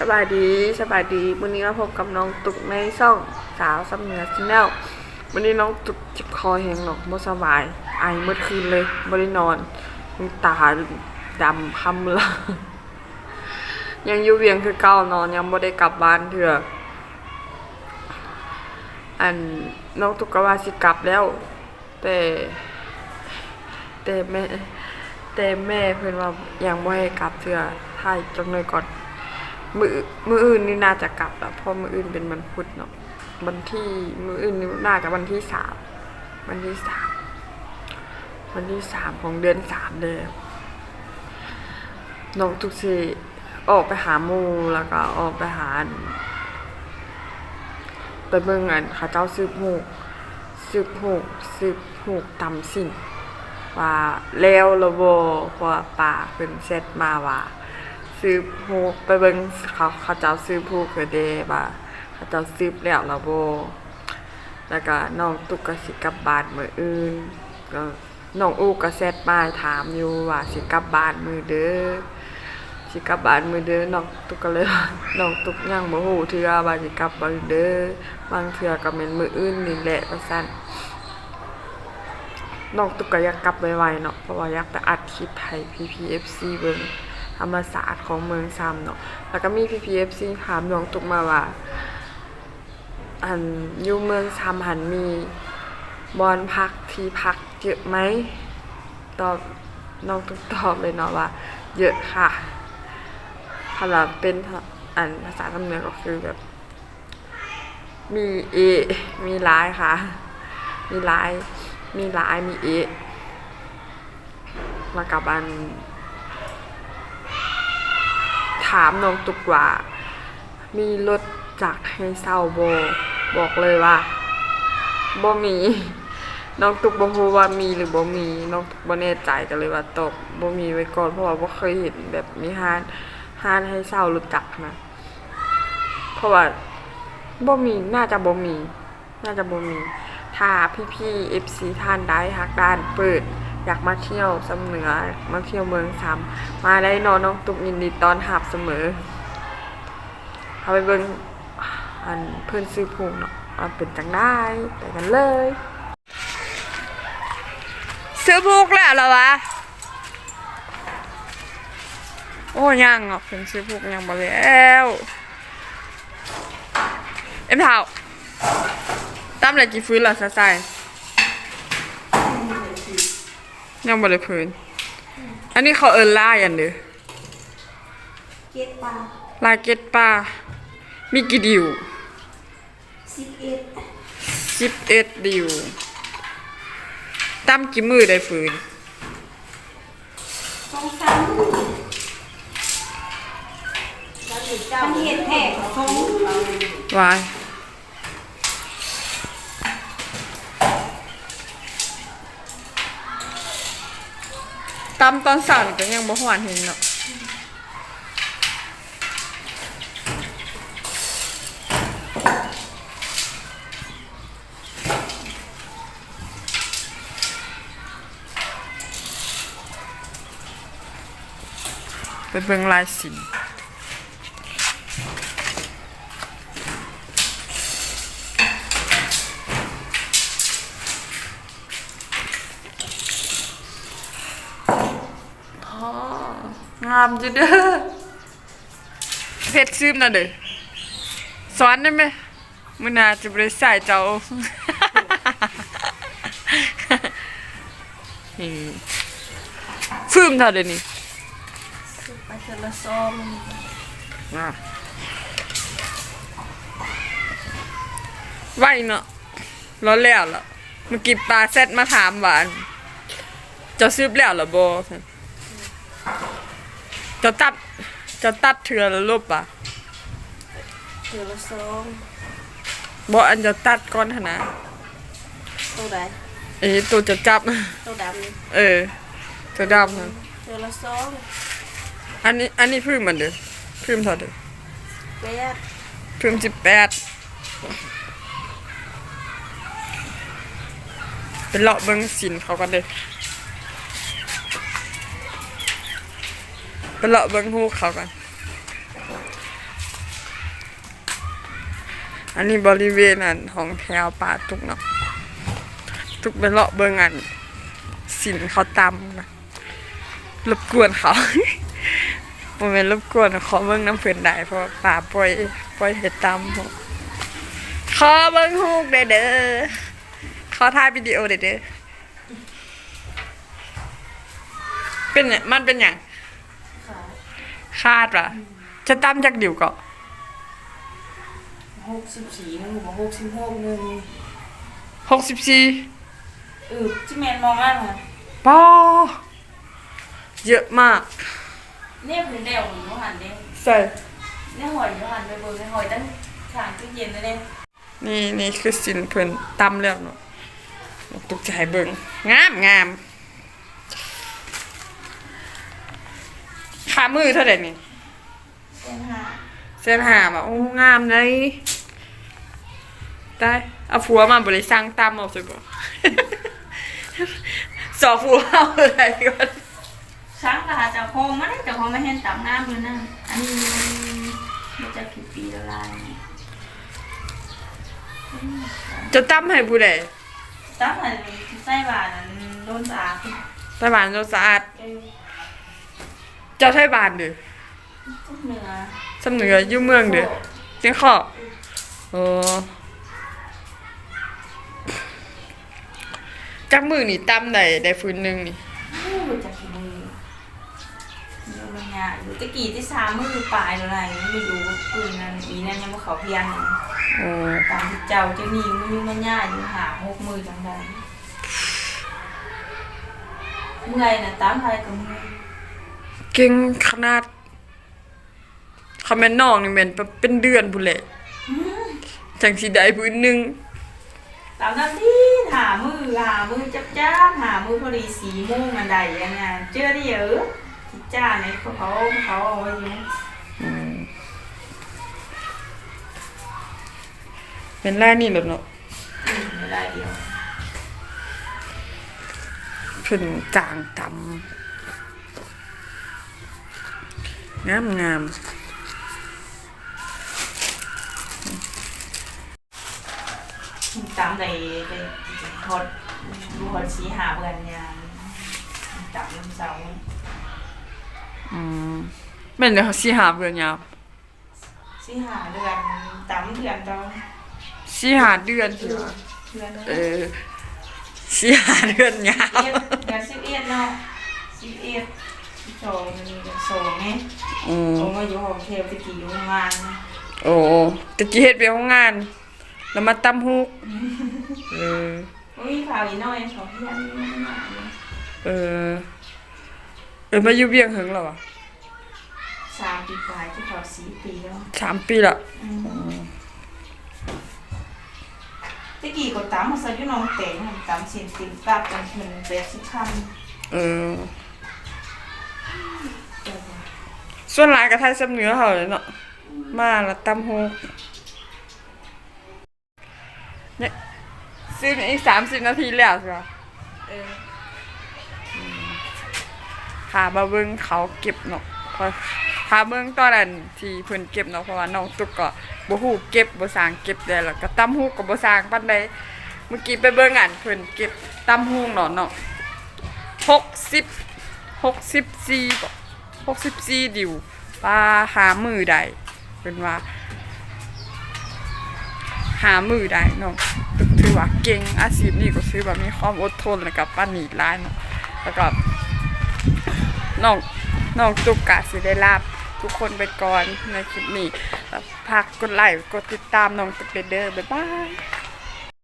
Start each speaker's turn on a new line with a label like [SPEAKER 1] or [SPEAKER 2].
[SPEAKER 1] สบายดีสบายดีวันนี้มาพบกับน้องตุกในช่องสาวสำเนือชแนลวันนี้น้องตุกเจิบคอแหงหนอกบ่สบาย ไอเมื่อคืนเลยบ่ได้นอนมีตาดำคำละยังอยู่เวียงคือเก่านอนยังบ่ได้กลับบ้านเถื่ออันน้องตุกกว่าสิกลับแล้ว แต่ แต่แม่แต่แม่เพิ่อนว่ายังบ่ให้กลับเถื่อถ่ายจังเลยก่อน มือมืออื่นนี่น่าจะกลับแล้วเพราะมืออื่นเป็นวันพุธเนาะวันที่มืออื่นนี่น่าจะวันที่สามวันที่สามวันที่สามของเดือนสามเลยน้องทุกทีออกไปหาหมูแล้วก็ออกไปหาไปเบิ่งอันเขาเจ้าซื้อหูกซื้อหูกซื้อหูกตำสิ่งว่าแล้วระโบพราะว่าป่าเป็นเซตมาว่า ซื้อผูกไปเบิ่งเขาเขาเจ้าซื้อผูกคือเดบ่าเขาเจ้าซื้อแล้วละโบแล้วก็น้องตุกก็สิกลับบ้านมืออื่นก็น้องอูก็แซดมาถามอยู่ว่าสิกลับบ้านมือเด้อสิกลับบ้านมือเด้อน้องตุกก็เลยว่าน้องตุกยังบ่ฮู้เทื่อว่าสิกลับบ่เด้อบางเทื่อก็แม่นมืออื่นนี่แหละว่าซั่นน้องตุกก็อยากกลับไวๆเนาะเพราะว่าอยากไปอัดคลิปให้ PPFC เบิ่ง ธรรมศาสตร์ของเมืองซ้ำเนาะแล้วก็มี PPFC ถามน้องตุกมาว่า อันอยู่เมืองซ้ำหันมีบอนพักทีพักเยอะไหมตอบน้องตุกตอบเลยเนาะว่า เยอะค่ะถ้าราเป็นอันภาษาทำเนียงก็คือแบบ มีเอ มีหลายค่ะ มีหลาย มีหลาย มีเอแล้วกับอัน ถามน้องตุกว่า มีรถจากให้เศร้าโบบอกเลยว่าบ่มีน้องตุกบ่ฮู้ว่ามีหรือบ่มีน้องตุกบ่แน่ใจก็เลยว่าตอบบ่มีไว้ก่อนเพราะว่าบ่เคยเห็นแบบมีห้านห้านให้เศร้ารู้จักนะเพราะว่าบ่มีน่าจะบ่มี น่าจะบ่มี ถ้าพี่ๆ FC ท่านใดฮักด้านเปิด อยากมาเที่ยวสำเหนือมาเที่ยวเมืองซ้ำมาได้นอนน้องตุ๊กยินดีตอนรับเสมอเอาไปเบิ่งอันเพื่อนซื้อพุงเนาะเอาเป็นจังได้ไปกันเลย ซื้อพุกแล้วเหรอวะโอ้ยังอะเพิ่นซื้อพุกยังบ่แล้วเอ็มเท้าตั้มเลยกี่ฟื้นหรอซะใส่ ยังบ่ได้พื้น อันนี้เขาเอินล่ายันเด้อ
[SPEAKER 2] เจ็ดปลา
[SPEAKER 1] ลายเก็ตปลามีกี่ดิว
[SPEAKER 2] สิบเอ็ด
[SPEAKER 1] สิบเอ็ดดิวตั้มกี่มือได้ฟื้น
[SPEAKER 2] สองสามมันเห็ดแหกสอง
[SPEAKER 1] วาย ตอนสาวนี่ก็ยังบ่หวานเห็นเนาะเป็นเบิ่งลายสิน งามอยู่เด้อเพชรซึมน่ะเด้อสอนได้ไหมมื้อหน้าจะบ่ได้ใส่เจ้านี่ฟืมเท่าเดี๋ยวนี้
[SPEAKER 2] ไปเจอละสอง
[SPEAKER 1] อะไว้เนาะร้อนแล้วล่ะเมื่อกี้ปลาเซตมาถามหวาอันเจะซื้อแล้วเหรอโบซั่นเจะตัดเจะตัดเถื่อแล้วลบอะ
[SPEAKER 2] เจอละสอง
[SPEAKER 1] บ่อันจะตัดก่อนหั่นนะ
[SPEAKER 2] ตัวใด
[SPEAKER 1] เอ้ตัวจะจับ
[SPEAKER 2] ตัวดำนี่
[SPEAKER 1] เออจะดำนั่น
[SPEAKER 2] เจอละสอง
[SPEAKER 1] อันนี้อันนี้พึ่งมันเด้อพึ่งเท่าเด้อ
[SPEAKER 2] แปด
[SPEAKER 1] พึ่งสิบแปดเป็นเลาะเบิ่งสินเขากันเด้อ เป็นเลาะเบิ่งฮูกเขากัน อันนี้บริเวณอันของแถวป่าตุกเนาะตุกไปเลาะเบิ่งอัน สินเขาตำนะรบกวนเขาโมเมนรบกวนขอเบิ่งน้ำเพื่อนได้เพราะป่าปล่อยปล่อยเห็ดตำขอเบิ่งฮูกเด้อเด้อขอถ่ายวิดีโอเด้อเด้อเป็นเนี่ยมันเป็นอย่าง คาดวะจะตำจากเดิวก็
[SPEAKER 2] หกสิบสี่นึงบอกหกสิบหกนึง
[SPEAKER 1] หกสิบสี่
[SPEAKER 2] เออที่แมนมองอะค่ะ
[SPEAKER 1] ปอเยอะมาก
[SPEAKER 2] เนี่ยพื้นเดียวหนูหันเนี่ย
[SPEAKER 1] ใส่
[SPEAKER 2] เนี่ยหอยหนูหันไปเบอร์เนี่ยหอยตั้งขางตู้เย็นเลยเนี่ย
[SPEAKER 1] นี่นี่คือสินเพิ่นตำแล้วเนาะตกใจเบิ่งงามงาม ขามือเท่าไหร่นี่
[SPEAKER 2] เป็นหา
[SPEAKER 1] เส้นหามอะโอ้งามเลยได้เอาผัวมาบริสั่งตำเอาสิบ่สอผัวเอาอะไรก่อน
[SPEAKER 2] ช้างกะจากโฮมมันจากโฮมไม่เห็นต่ำน้ำอยู่นั่นอันนี้มันจะกี่ปีละลาย
[SPEAKER 1] จะตำให้ผู้ใด
[SPEAKER 2] ตั้งแต่ไส้บาทโดนตา
[SPEAKER 1] ตะบานโนสะอาด
[SPEAKER 2] เออ
[SPEAKER 1] เจ้าไทยบานเด้อ
[SPEAKER 2] เหนือ
[SPEAKER 1] สำเหนืออยู่เมืองเด้อเสียงขอเออจักมือนี่ตำได้ได้ฟืนหนึงนี่
[SPEAKER 2] รู้จักกี่มือเยอะมันยากอยู่ตะกี้ที่สามมือปลายอะไรไม่รู้ปืนนั้นอีนั่นยังมาเขาเพียง
[SPEAKER 1] โอ้
[SPEAKER 2] ตามที่เจ้าเจ้านี่มือมันยากอยู่หาหกมือจังใดเมื่อยนะตามใครกับมือ
[SPEAKER 1] เก่งขนาดคอมเมนต์น้องนี่แม่นเป็นเดือนพุ่นแหละจังสิได้พื้นหนึง
[SPEAKER 2] ตามหน้าที่หามือหามือจับจ้าหามือพอดีสีม่วงอันใดยังไงเจอได้เยอะที่จ้าในเขาเขาเขาเอาไว้อยู่
[SPEAKER 1] เป็นแรกนี่แหละเนาะ
[SPEAKER 2] อืมเวลาเดียว
[SPEAKER 1] เพิ่นจางตำ งามงาม
[SPEAKER 2] ตามใดไปทอดดูหอดสีหาเบือนยางจับน้ำเสา
[SPEAKER 1] อืมแม่นเดี๋ยวสิหาเบื่อยาว
[SPEAKER 2] สีหาเดือนตามเดือนเจ้า
[SPEAKER 1] สิหาเดือน
[SPEAKER 2] เดือนเดือน
[SPEAKER 1] เออสิหาเดือนยาว
[SPEAKER 2] เอ็ดเดือนสิบเอ็ดเนาะสิบเอ็ด สิบสองมันมีเดือนสองไง
[SPEAKER 1] อืม
[SPEAKER 2] ผมมาอยู่ห้องเทลตะกี้อยู่โรงงาน
[SPEAKER 1] โอ้ตะกี้เฮ็ดไปห้องงาน แล้วมาตำฮูกเออ
[SPEAKER 2] อุ้ยข่าวอีน้อยเขาพี่ยันไม่มาเลย
[SPEAKER 1] เออเออมาอยู่เวียงเหิงแล้วอะ
[SPEAKER 2] สามปีปลายที่เขาสี่ปีแล้ว
[SPEAKER 1] สามปีละ
[SPEAKER 2] อืมตะกี้ก็ตามมาใส่อยู่น้องเต๋งตามเส้นติ่มปรับกันหนึ่งแปดสิบพัน
[SPEAKER 1] เออ ส่วนหลายก็ไทยสำเหนือเขาเลยเนาะมาแล้วตำฮูเนี่ยซึ่งอีกสามสิบนาทีแล้วใช่ปะ
[SPEAKER 2] เออ
[SPEAKER 1] พามาเบิ่งเขาเก็บเนาะพอพาเบิ่งตอนนั้นที่เพิ่นเก็บเนาะเพราะว่าน้องตุ๊กก็บ่ฮู้เก็บบ่สร้างเก็บได้แล้วก็ตำฮูกก็บ่สร้างปานใดเมื่อกี้ไปเบิ่งอันเพิ่นเก็บตำฮูกเนาะเนาะ60 64บ่ 64 ดิวปลาหามือได้เพิ่นว่า หามือได้เนาะถือว่าเก่งอาชีพนี้ก็ถือว่ามีความอดทนแล้วก็ปานนีตหลายเนาะแล้วก็น้องน้องตุกกะสิได้ลาบทุกคนไปก่อนในคลิปนี้แล้วฝากกดไลค์กดติดตามน้องตุกเด้อบ๊ายบาย